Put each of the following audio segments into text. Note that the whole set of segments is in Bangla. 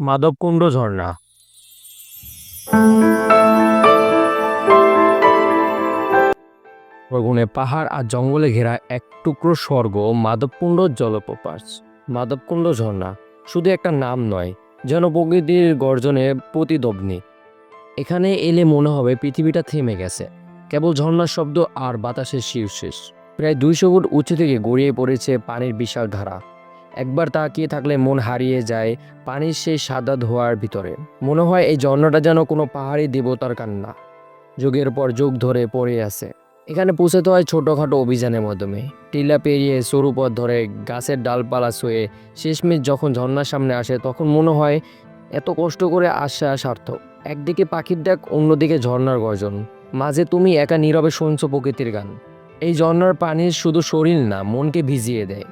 মাধবকুণ্ড ঝর্ণা। প্রগুণে পাহাড় আর জঙ্গলে ঘেরা এক টুকরো স্বর্গ মাধবকুণ্ড জলপ্রপাত। মাধবকুণ্ড ঝর্ণা শুধু একটা নাম নয়, যেন প্রকৃতির গর্জনে প্রতিদগ্নি। এখানে এলে মনে হবে পৃথিবীটা থেমে গেছে। কেবল ঝর্ণার শব্দ আর বাতাসের শীর্ষেষ প্রায় দুইশো ফুট উঁচু থেকে গড়িয়ে পড়েছে পানির বিশাল ধারা। একবার তাকিয়ে থাকলে মন হারিয়ে যায় পানির সেই সাদা ধোয়ার ভিতরে। মনে হয় এই ঝর্ণাটা যেন কোনো পাহাড়ি দেবতার কান্না। যুগের পর যুগ ধরে পড়ে আছে। এখানে পৌঁছাতে হয় ছোটোখাটো অভিযানের মাধ্যমে। টিলা পেরিয়ে সরু পথ ধরে গাছের ডালপালা শুয়ে শেষমেশ যখন ঝর্ণার সামনে আসে তখন মনে হয় এত কষ্ট করে আসা সার্থক। একদিকে পাখির ডাক, অন্যদিকে ঝর্ণার গর্জন। মাঝে তুমি একা নীরবে শুনছো প্রকৃতির গান। এই ঝর্ণার পানি শুধু শরীর না, মনকে ভিজিয়ে দেয়।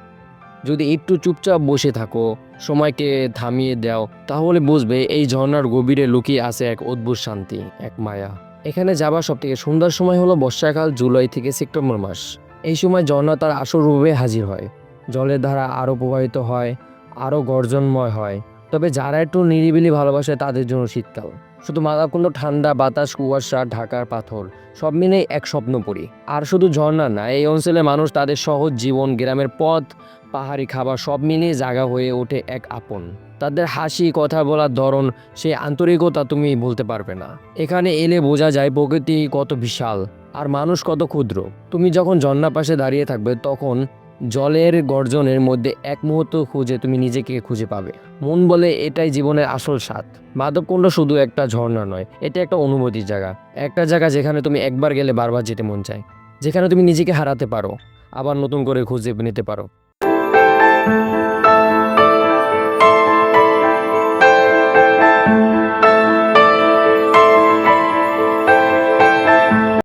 যদি একটু চুপচাপ বসে থাকো, সময়কে থামিয়ে দাও, তাহলে বুঝবে এই ঝর্ণার গভীরে লুকিয়ে আছে এক অদ্ভুত শান্তি, এক মায়া। এখানে যাবার সব থেকে সুন্দর সময় হলো বর্ষাকাল, জুলাই থেকে সেপ্টেম্বর মাস। এই সময় ঝর্ণা তার আসল রূপে হাজির হয়। জলের ধারা আরও প্রবাহিত হয়, আরও গর্জনময় হয়। তবে যারা একটু নিরিবিলি ভালোবাসে তাদের জন্য শীতকাল। শুধু মাদাকুণ্ড ঠান্ডা বাতাস, কুয়াশা, ঢাকার পাথর, সব মিলেই এক স্বপ্নপুরী। আর শুধু ঝর্ণা না, এই অঞ্চলে মানুষ তাদের সহজ জীবন, গ্রামের পথ, পাহাড়ি খাবার, সব মিলিয়ে জায়গা হয়ে ওঠে এক আপন। তাদের হাসি, কথা বলার ধরন, সেই আন্তরিকতা তুমি বলতে পারবে না। এখানে এলে বোঝা যায় প্রকৃতি কত বিশাল, আর মানুষ কত ক্ষুদ্র। তুমি যখন ঝর্ণা পাশে দাঁড়িয়ে থাকবে, তখন জলের গর্জনের মধ্যে এক মুহূর্ত খুঁজে তুমি নিজেকে খুঁজে পাবে। মন বলে এটাই জীবনের আসল স্বাদ। মাধবকুণ্ড শুধু একটা ঝর্ণা নয়, এটা একটা অনুভূতির জায়গা। একটা জায়গা যেখানে তুমি একবার গেলে বারবার যেতে মন চায়, যেখানে তুমি নিজেকে হারাতে পারো, আবার নতুন করে খুঁজে নিতে পারো।